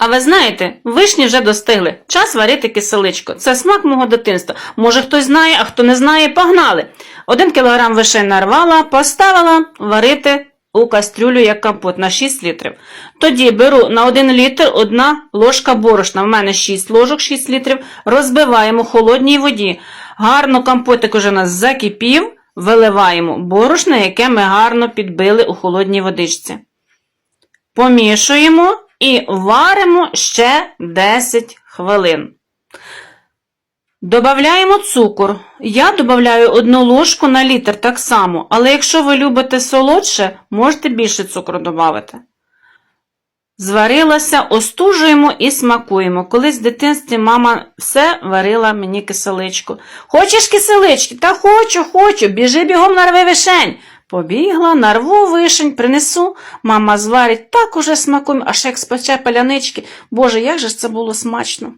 А ви знаєте, вишні вже достигли. Час варити киселичку. Це смак мого дитинства. Може хтось знає, а хто не знає, погнали. Один кілограм вишень нарвала, поставила варити у кастрюлю як компот на 6 літрів. Тоді беру на 1 літр одна ложка борошна. В мене 6 ложок, 6 літрів. Розбиваємо в холодній воді. Гарно компотик уже у нас закипів. Виливаємо борошно, яке ми гарно підбили у холодній водичці. Помішуємо і варимо ще 10 хвилин. Добавляємо цукор. Я додаю одну ложку на літр так само, але якщо ви любите солодше, можете більше цукру додати. Зварилася, остужуємо і смакуємо. Колись в дитинстві мама все варила мені киселичку. Хочеш киселички? Та хочу, хочу, біжи бігом нарви вишень. Побігла, нарву вишень, принесу. Мама зварить, так уже смаком, аж як спече палянички. Боже, як же ж це було смачно.